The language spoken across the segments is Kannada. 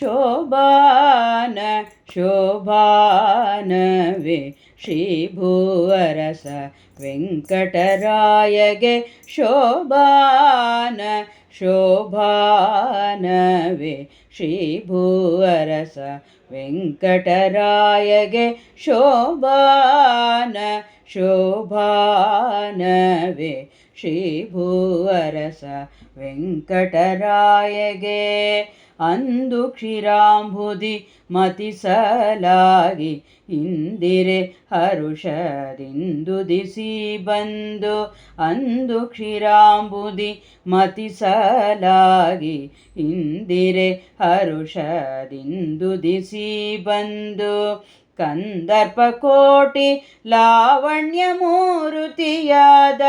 शोभान शोभाने श्रीभूवरस वेङ्कटराय गे शोभान शोभाने श्रीभुवरस वेङ्कटरायगे शोभान शोभन शोभाने श्रीभूवरस वेङ्कटरायगे। ಅಂದು ಕ್ಷೀರಾಂಬುದಿ ಮತಿಸಲಾಗಿ ಇಂದಿರೆ ಹರುಷದಿಂದು ದಿಸಿ ಬಂದು ಅಂದು ಕ್ಷೀರಾಂಬುದಿ ಮತಿಸಲಾಗಿ ಇಂದಿರೆ ಹರುಷದಿಂದು ದಿಸಿ ಬಂದು ಕಂದರ್ಪ ಕೋಟಿ ಲಾವಣ್ಯ ಮೂರುತಿಯಾದ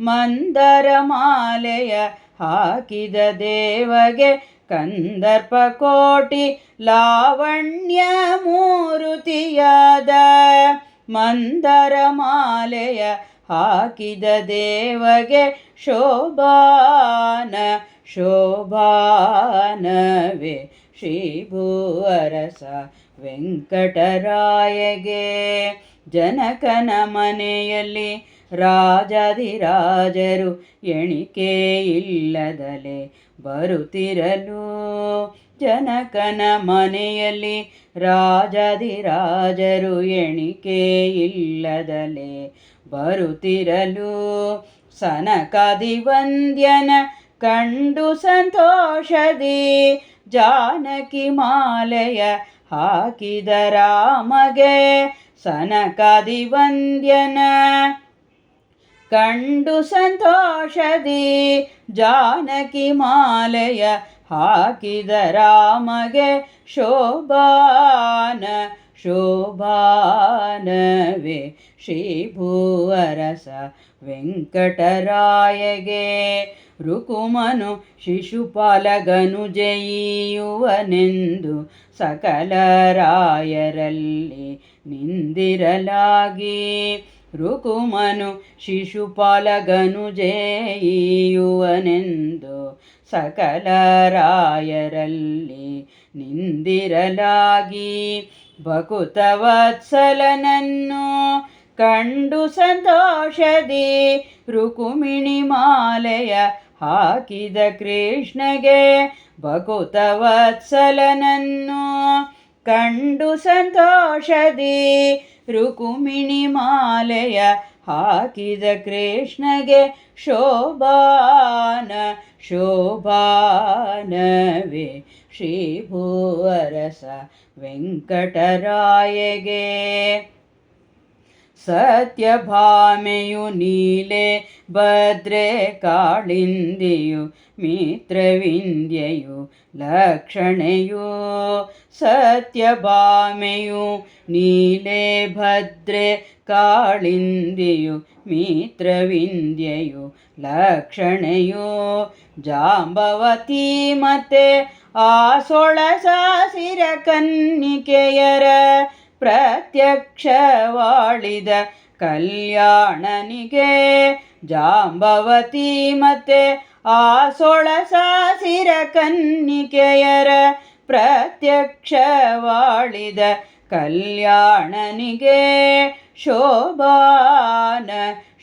ಮಂದರ ಮಾಲೆಯ ಹಾಕಿದ ದೇವಗೆ ಕಂದರ್ಪ ಕೋಟಿ ಲಾವಣ್ಯ ಮೂರುತಿಯಾದ ಮಂದರ ಮಾಲೆಯ ಹಾಕಿದ ದೇವಗೆ ಶೋಭಾನ, ಶೋಭಾನವೇ ಶ್ರೀ ಭೂವರಸ ವೆಂಕಟರಾಯಗೆ. ಜನಕನ ಮನೆಯಲ್ಲಿ ರಾಜಾದಿರಾಜರು ಎಣಿಕೆ ಇಲ್ಲದಲೆ ಬರುತ್ತಿರಲು. ಜನಕನ ಮನೆಯಲ್ಲಿ ರಾಜಾದಿರಾಜರು ಎಣಿಕೆ ಇಲ್ಲದಲೆ ಬರುತ್ತಿರಲು. ಸನಕಾದಿ ವಂದ್ಯನ ಕಂಡು ಸಂತೋಷದಿ ಜಾನಕಿ ಮಾಲೆಯ ಹಾಕಿದ ರಾಮಗೆ ಸನಕಾದಿ ವಂದ್ಯನ ಕಂಡು ಸಂತೋಷದಿ ಜಾನಕಿ ಮಾಲೆಯ ಹಾಕಿದ ರಾಮಗೆ ಶೋಭಾನ, ಶೋಭಾನವೇ ಶ್ರೀ ಭುವರಸ ವೆಂಕಟರಾಯಗೆ. ರುಕುಮನು ಶಿಶುಪಾಲಗನು ಜಯಿಯುವನೆಂದು ಸಕಲರಾಯರಲ್ಲಿ ನಿಂದಿರಲಾಗಿ. ರುಕುಮನು ಶಿಶುಪಾಲಗನು ಜಯಿಯುವನೆಂದು ಸಕಲರಾಯರಲ್ಲಿ ನಿಂದಿರಲಾಗಿ ಭಕುತವತ್ಸಲನನ್ನು ಕಂಡು ಸಂತೋಷದಿ ರುಕುಮಿಣಿ ಮಾಲೆಯ ಹಾಕಿದ ಕೃಷ್ಣಗೆ ಭಕುತವತ್ಸಲನನ್ನು ಕಂಡು ಸಂತೋಷದಿ ರುಕುಮಿಣಿ ಮಾಲೆಯ ಹಾಕಿದ ಕೃಷ್ಣಗೆ ಶೋಭಾನ ಶೋಭಾನವೇ ಶ್ರೀ ಭೂವರಸ ವೆಂಕಟರಾಯಗೆ. ಸತ್ಯಭಾಮೆಯು ನೀಲೆ, ಭದ್ರೆ ಕಾಳಿಂದಿಯು ಮಿತ್ರವಿಂದ್ಯೆಯು ಲಕ್ಷಣೆಯು. ಸತ್ಯಭಾಮೆಯು ನೀಲೆ, ಭದ್ರೆ ಕಾಳಿಂದಿಯು ಮಿತ್ರವಿಂದ್ಯೆಯು ಲಕ್ಷಣೆಯು. ಜಾಂಬವತಿ ಮತ್ತೆ ಆ ಸೊಳಸಾಸಿರ ಕನ್ನಿಕೆಯರ ಪ್ರತ್ಯಕ್ಷವಾಳಿದ ಕಲ್ಯಾಣನಿಗೆ ಜಾಂಬವತಿ ಮತ್ತೆ ಆ ಸೊಳಸಾಸಿರ ಕನ್ನಿಕೆಯರ ಪ್ರತ್ಯಕ್ಷವಾಳಿದ ಕಲ್ಯಾಣನಿಗೆ ಶೋಭಾನ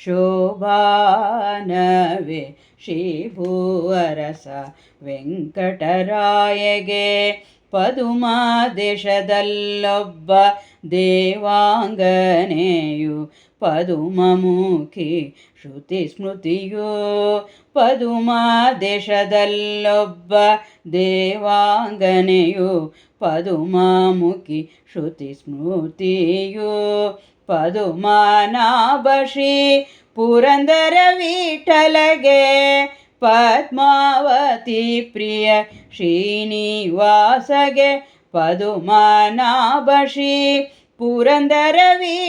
ಶೋಭಾನವೇ ಶ್ರೀ ಭೂವರಸ ವೆಂಕಟರಾಯಗೆ. ಪದುಮ ದೇಶದಲ್ಲೊಬ್ಬ ದೇವಾಂಗನೆಯು ಪದುಮಮುಖಿ ಶ್ರುತಿ ಸ್ಮೃತಿಯು ಪದುಮಾ ದೇಶದಲ್ಲೊಬ್ಬ ದೇವಾಂಗನೆಯು ಪದುಮಮುಖಿ ಶ್ರುತಿ ಸ್ಮೃತಿಯು ಪದುಮನಾಭಶಿ ಪುರಂದರ ವಿಠಲಗೆ पद्मावती प्रिय श्रीनिवासगे पदुमनाभषि पदुमानावशी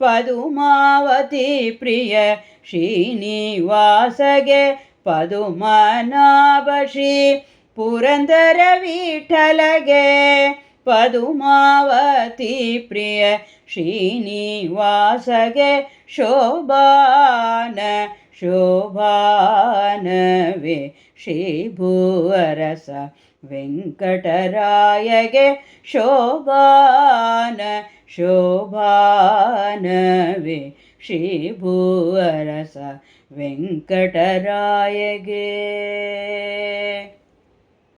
पदुमावती प्रिय श्रीनिवासगे पदुमनाभषि पदुमाना पदुमावती प्रिय श्रीनिवासगे शोभान शोभानवे श्रीभुवरस वेङ्कटरायगे शोभान शोभानवे श्रीभुवरस वेङ्कटरायगे।